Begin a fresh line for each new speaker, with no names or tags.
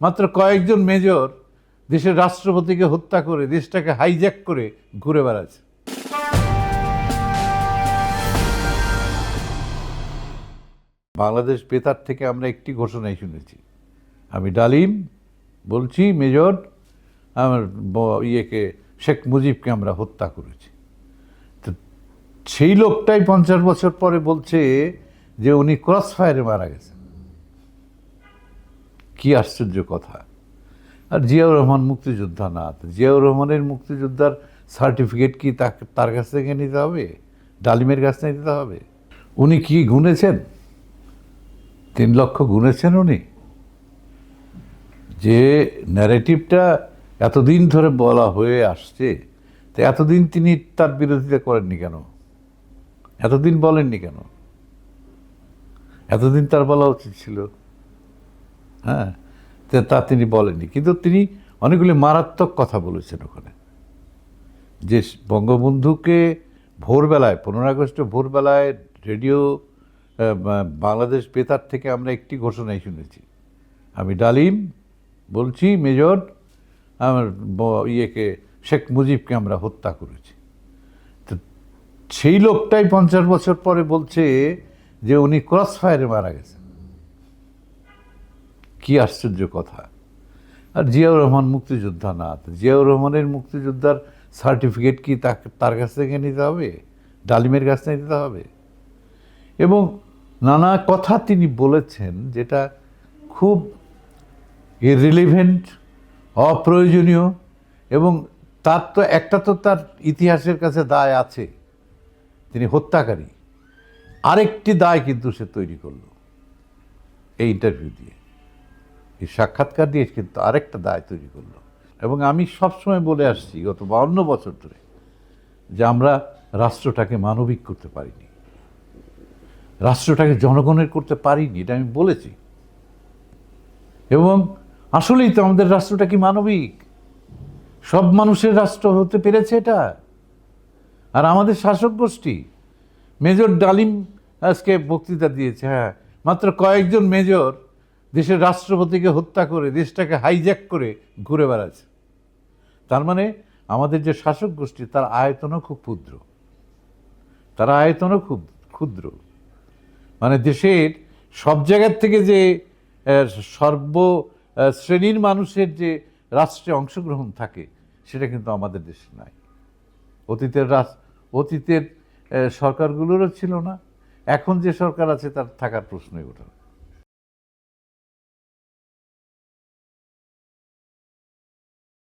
মাত্র কয়েকজন মেজর দেশের রাষ্ট্রপতিকে হত্যা করে, দেশটাকে হাইজ্যাক করে ঘুরে বেড়াচ্ছে। বাংলাদেশ বেতার থেকে আমরা একটি ঘোষণাই শুনেছি। আমি ডালিম বলছি, মেজর, আমার ইয়েকে, শেখ মুজিবকে আমরা হত্যা করেছি। তো সেই লোকটাই পঞ্চাশ বছর পরে বলছে যে উনি ক্রস ফায়ারে মারা গেছেন। কি আশ্চর্য কথা। আর জিয়াউর রহমান মুক্তিযোদ্ধা না। জিয়াউর রহমানের মুক্তিযোদ্ধার সার্টিফিকেট কি তার কাছ থেকে নিতে হবে? ডালিমের কাছ থেকে নিতে হবে? উনি কি গুনেছেন? তিন লক্ষ গুনেছেন উনি। যে ন্যারেটিভটা এতদিন ধরে বলা হয়ে আসছে, তো এতদিন তিনি তার বিরোধিতা করেননি কেন? এতদিন বলেননি কেন? এতদিন তার বলা উচিত ছিল। হ্যাঁ? তা তিনি বলেননি। কিন্তু তিনি অনেকগুলি মারাত্মক কথা বলেছেন ওখানে। যে বঙ্গবন্ধুকে ভোরবেলায়, পনেরো আগস্টে ভোরবেলায় রেডিও বাংলাদেশ বেতার থেকে আমরা একটি ঘোষণাই শুনেছি। আমি ডালিম বলছি, মেজর, আমার ইয়েকে, শেখ মুজিবকে আমরা হত্যা করেছি। তো সেই লোকটাই পঞ্চাশ বছর পরে বলছে যে উনি ক্রস ফায়ারে মারা গেছেন। কি আশ্চর্য কথা। আর জিয়াউর রহমান মুক্তিযোদ্ধা না। জিয়াউর রহমানের মুক্তিযোদ্ধার সার্টিফিকেট কি তার কাছ থেকে নিতে হবে? ডালিমের কাছ থেকে নিতে হবে? এবং নানা কথা তিনি বলেছেন যেটা খুব ইরিলিভেন্ট অপ্রয়োজনীয় এবং তার তো একটা তো তার ইতিহাসের কাছে দায় আছে। তিনি হত্যাকারী। আরেকটি দায় কিন্তু সে তৈরি করল এই ইন্টারভিউ দিয়ে। এই সাক্ষাৎকার দিয়ে কিন্তু আরেকটা দায় তৈরি করল। এবং আমি সবসময় বলে আসছি, গত বাউন্ন বছর ধরে, যে আমরা রাষ্ট্রটাকে মানবিক করতে পারিনি। রাষ্ট্রটাকে জনগণের করতে পারিনি, এটা আমি বলেছি। এবং আসলেই তো আমাদের রাষ্ট্রটা কি মানবিক? সব মানুষের রাষ্ট্র হতে পেরেছে এটা। আর আমাদের শাসক গোষ্ঠী, মেজর ডালিম আজকে বক্তৃতা দিয়েছে হ্যাঁ মাত্র কয়েকজন মেজর দেশের রাষ্ট্রপতিকে হত্যা করে, দেশটাকে হাইজ্যাক করে ঘুরে বেড়াচ্ছে। তার মানে আমাদের যে শাসক গোষ্ঠী, তার আয়তনও খুব ক্ষুদ্র। তার আয়তনও খুব ক্ষুদ্র। মানে দেশের সব জায়গার থেকে যে সর্ব শ্রেণির মানুষের যে রাষ্ট্রে অংশগ্রহণ থাকে, সেটা কিন্তু আমাদের দেশে নাই। অতীতের রাস অতীতের সরকারগুলোরও ছিল না। এখন যে সরকার আছে, তার থাকার প্রশ্নই ওঠে।